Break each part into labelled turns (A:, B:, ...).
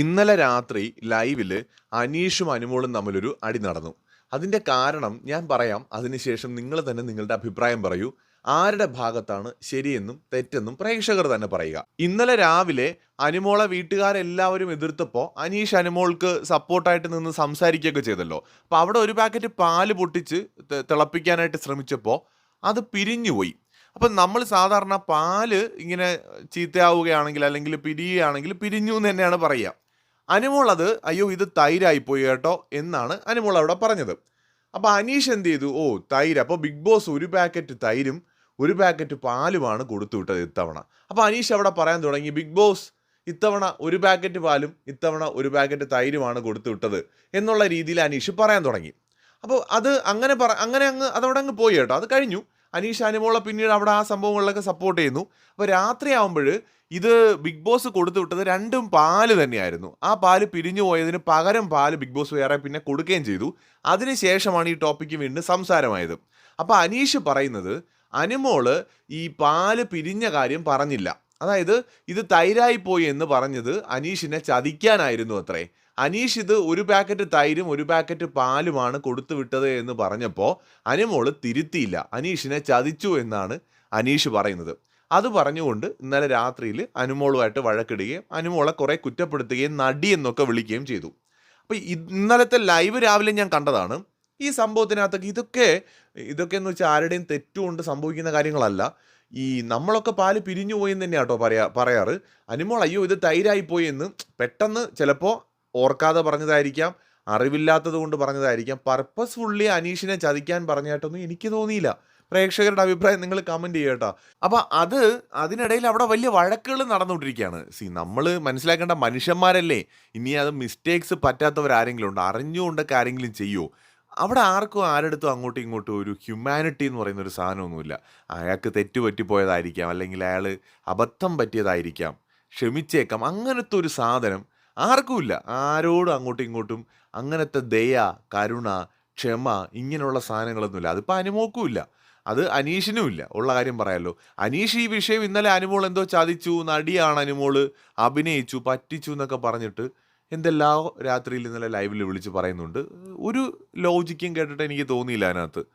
A: ഇന്നലെ രാത്രി ലൈവിൽ അനീഷും അനുമോളും തമ്മിലൊരു അടി നടന്നു. അതിന്റെ കാരണം ഞാൻ പറയാം അതിനുശേഷം നിങ്ങൾ തന്നെ നിങ്ങളുടെ അഭിപ്രായം പറയൂ. ആരുടെ ഭാഗത്താണ് ശരിയെന്നും തെറ്റെന്നും പ്രേക്ഷകർ തന്നെ പറയുക. ഇന്നലെ രാവിലെ അനുമോളെ വീട്ടുകാരെല്ലാവരും എതിർത്തപ്പോൾ അനീഷ് അനുമോൾക്ക് സപ്പോർട്ടായിട്ട് നിന്ന് സംസാരിക്കുകയൊക്കെ ചെയ്തല്ലോ. അപ്പോൾ അവിടെ ഒരു പാക്കറ്റ് പാൽ പൊട്ടിച്ച് തിളപ്പിക്കാനായിട്ട് ശ്രമിച്ചപ്പോൾ അത് പിരിഞ്ഞുപോയി അപ്പം നമ്മൾ സാധാരണ പാൽ ഇങ്ങനെ ചീത്തയാവുകയാണെങ്കിൽ അല്ലെങ്കിൽ പിരിയുകയാണെങ്കിൽ പിരിഞ്ഞു എന്ന് തന്നെയാണ് പറയുക. അനുമോൾ അത് അയ്യോ ഇത് തൈരായിപ്പോയി കേട്ടോ എന്നാണ് അനുമോൾ അവിടെ പറഞ്ഞത്. അപ്പോൾ അനീഷ് എന്ത് ചെയ്തു? ഓ തൈര്. അപ്പോൾ ബിഗ് ബോസ് ഒരു പാക്കറ്റ് തൈരും ഒരു പാക്കറ്റ് പാലുമാണ് കൊടുത്തു വിട്ടത് ഇത്തവണ. അപ്പോൾ അനീഷ് അവിടെ പറയാൻ തുടങ്ങി ബിഗ് ബോസ് ഇത്തവണ ഒരു പാക്കറ്റ് പാലും ഇത്തവണ ഒരു പാക്കറ്റ് തൈരുമാണ് കൊടുത്തു വിട്ടത് എന്നുള്ള രീതിയിൽ അനീഷ് പറയാൻ തുടങ്ങി. അപ്പോൾ അത് അങ്ങനെ പറ അങ്ങനെ അങ്ങ് അതവിടെ അങ്ങ് പോയി കേട്ടോ. അത് കഴിഞ്ഞു. അനീഷ് അനുമോളെ പിന്നീട് അവിടെ ആ സംഭവങ്ങളിലൊക്കെ സപ്പോർട്ട് ചെയ്യുന്നു. അപ്പോൾ രാത്രിയാവുമ്പോൾ ഇത് ബിഗ് ബോസ് കൊടുത്തു വിട്ടത് രണ്ടും പാൽ തന്നെയായിരുന്നു. ആ പാൽ പിരിഞ്ഞു പോയതിന് പകരം പാൽ ബിഗ് ബോസ് വേറെ പിന്നെ കൊടുക്കുകയും ചെയ്തു. അതിനുശേഷമാണ് ഈ ടോപ്പിക്ക് വീണ്ടും സംസാരമായത്. അപ്പോൾ അനീഷ് പറയുന്നത് അനുമോൾ ഈ പാൽ പിരിഞ്ഞ കാര്യം പറഞ്ഞില്ല. അതായത് ഇത് തൈരായി പോയി എന്ന് പറഞ്ഞത് അനീഷിനെ ചതിക്കാനായിരുന്നു അത്രേ. അനീഷ് ഇത് ഒരു പാക്കറ്റ് തൈരും ഒരു പാക്കറ്റ് പാലുമാണ് കൊടുത്തു വിട്ടത് എന്ന് പറഞ്ഞപ്പോൾ അനുമോൾ തിരുത്തിയില്ല. അനീഷിനെ ചതിച്ചു എന്നാണ് അനീഷ് പറയുന്നത്. അത് പറഞ്ഞുകൊണ്ട് ഇന്നലെ രാത്രിയിൽ അനുമോളുമായിട്ട് വഴക്കിടുകയും അനുമോളെ കുറേ കുറ്റപ്പെടുത്തുകയും നടി എന്നൊക്കെ വിളിക്കുകയും ചെയ്തു. അപ്പോൾ ഇന്നലത്തെ ലൈവ് രാവിലെ ഞാൻ കണ്ടതാണ്. ഈ സംഭവത്തിനകത്തൊക്കെ ഇതൊക്കെ ഇതൊക്കെ എന്ന് വെച്ചാൽ ആരുടെയും തെറ്റുകൊണ്ട് സംഭവിക്കുന്ന കാര്യങ്ങളല്ല. ഈ നമ്മളൊക്കെ പാൽ പിരിഞ്ഞു പോയി എന്ന് തന്നെയാട്ടോ പറയാ പറയാറ്. അനുമോൾ അയ്യോ ഇത് തൈരായി പോയി എന്ന് പെട്ടെന്ന് ചിലപ്പോൾ ഓർക്കാതെ പറഞ്ഞതായിരിക്കാം അറിവില്ലാത്തത് കൊണ്ട് പറഞ്ഞതായിരിക്കാം. പർപ്പസ്ഫുള്ളി അനീഷിനെ ചതിക്കാൻ പറഞ്ഞായിട്ടൊന്നും എനിക്ക് തോന്നിയില്ല. പ്രേക്ഷകരുടെ അഭിപ്രായം നിങ്ങൾ കമന്റ് ചെയ്യട്ടോ അപ്പോൾ അത് അതിനിടയിൽ അവിടെ വലിയ വഴക്കുകൾ നടന്നുകൊണ്ടിരിക്കുകയാണ്. സി നമ്മൾ മനസ്സിലാക്കേണ്ട മനുഷ്യന്മാരല്ലേ? ഇനി അത് മിസ്റ്റേക്സ് പറ്റാത്തവരാരെങ്കിലും ഉണ്ടോ? അറിഞ്ഞുകൊണ്ടൊക്കെ ആരെങ്കിലും ചെയ്യുമോ അവിടെ ആർക്കും ആരെടുത്തും അങ്ങോട്ടും ഇങ്ങോട്ടും ഒരു ഹ്യൂമാനിറ്റി എന്ന് പറയുന്ന ഒരു സാധനമൊന്നുമില്ല. അയാൾക്ക് തെറ്റ് പറ്റിപ്പോയതായിരിക്കാം. അല്ലെങ്കിൽ അയാൾ അബദ്ധം പറ്റിയതായിരിക്കാം. ക്ഷമിച്ചേക്കാം. അങ്ങനത്തെ ഒരു സാധനം ആർക്കുമില്ല. ആരോടും അങ്ങോട്ടും ഇങ്ങോട്ടും അങ്ങനത്തെ ദയ കരുണ ക്ഷമ ഇങ്ങനെയുള്ള സാധനങ്ങളൊന്നുമില്ല. അതിപ്പോൾ അനുമോക്കുമില്ല. അത് അനീഷിനും ഇല്ല ഉള്ള കാര്യം പറയാമല്ലോ അനീഷ് ഈ വിഷയം ഇന്നലെ അനുമോൾ എന്തോ ചതിച്ചു നടിയാണ് അനുമോൾ അഭിനയിച്ചു പറ്റിച്ചു എന്നൊക്കെ പറഞ്ഞിട്ട് എന്തെല്ലാം രാത്രിയിൽ ഇന്നലെ ലൈവിൽ വിളിച്ച് പറയുന്നുണ്ട്. ഒരു ലോജിക്കും കേട്ടിട്ട് എനിക്ക് തോന്നിയില്ല അതിനകത്ത്.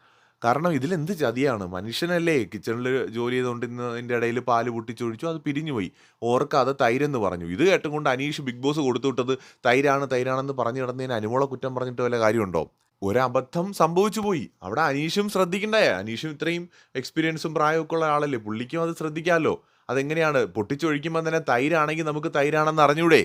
A: കാരണം ഇതിലെന്ത് ചതിയാണ്? മനുഷ്യനല്ലേ കിച്ചണിൽ ജോലി ചെയ്തുകൊണ്ട് ഇന്ന് ഇതിന്റെ ഇടയിൽ പാൽ പൊട്ടിച്ചൊഴിച്ചു അത് പിരിഞ്ഞുപോയി. ഓർക്കാതെ തൈരെന്ന് പറഞ്ഞു. ഇത് കേട്ടും കൊണ്ട് അനീഷ് ബിഗ് ബോസ് കൊടുത്തു വിട്ടത് തൈരാണ് തൈരാണെന്ന് പറഞ്ഞു കിടന്നതിന് അനുമോള കുറ്റം പറഞ്ഞിട്ട് വല്ല കാര്യമുണ്ടോ? ഒരബദ്ധം സംഭവിച്ചു പോയി. അവിടെ അനീഷും ശ്രദ്ധിക്കണ്ടേ? അനീഷും ഇത്രയും എക്സ്പീരിയൻസും പ്രായമൊക്കെ ഉള്ള ആളല്ലേ? പുള്ളിക്കും അത് ശ്രദ്ധിക്കാമല്ലോ അതെങ്ങനെയാണ്? പൊട്ടിച്ചൊഴിക്കുമ്പോൾ തന്നെ തൈരാണെങ്കിൽ നമുക്ക് തൈരാണെന്ന് അറിഞ്ഞൂടെ?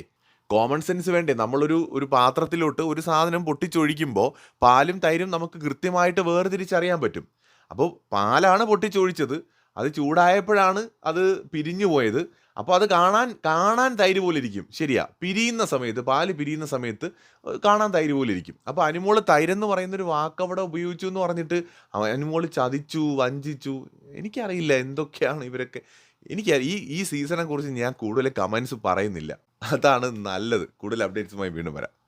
A: കോമൺ സെൻസ് വേണ്ടേ. നമ്മളൊരു ഒരു പാത്രത്തിലോട്ട് ഒരു സാധനം പൊട്ടിച്ചൊഴിക്കുമ്പോൾ പാലും തൈരും നമുക്ക് കൃത്യമായിട്ട് വേർതിരിച്ചറിയാൻ പറ്റും. അപ്പോൾ പാലാണ് പൊട്ടിച്ചൊഴിച്ചത്. അത് ചൂടായപ്പോഴാണ് അത് പിരിഞ്ഞു പോയത് അപ്പോൾ അത് കാണാൻ കാണാൻ തൈര് പോലെ ഇരിക്കും ശരിയാ. പിരിയുന്ന സമയത്ത് പാൽ പിരിയുന്ന സമയത്ത് കാണാൻ തൈര് പോലെ ഇരിക്കും അപ്പോൾ അനുമോൾ തൈരെന്ന് പറയുന്നൊരു വാക്ക് അവിടെ ഉപയോഗിച്ചു എന്ന് പറഞ്ഞിട്ട് അനുമോൾ ചതിച്ചു വഞ്ചിച്ചു. എനിക്കറിയില്ല എന്തൊക്കെയാണ് ഇവരൊക്കെ എനിക്ക് ഈ ഈ സീസണെ കുറിച്ച് ഞാൻ കൂടുതൽ കമൻസ് പറയുന്നില്ല. അതാണ് നല്ലത്. കൂടുതൽ അപ്ഡേറ്റ്സുമായി വീണ്ടും വരാം.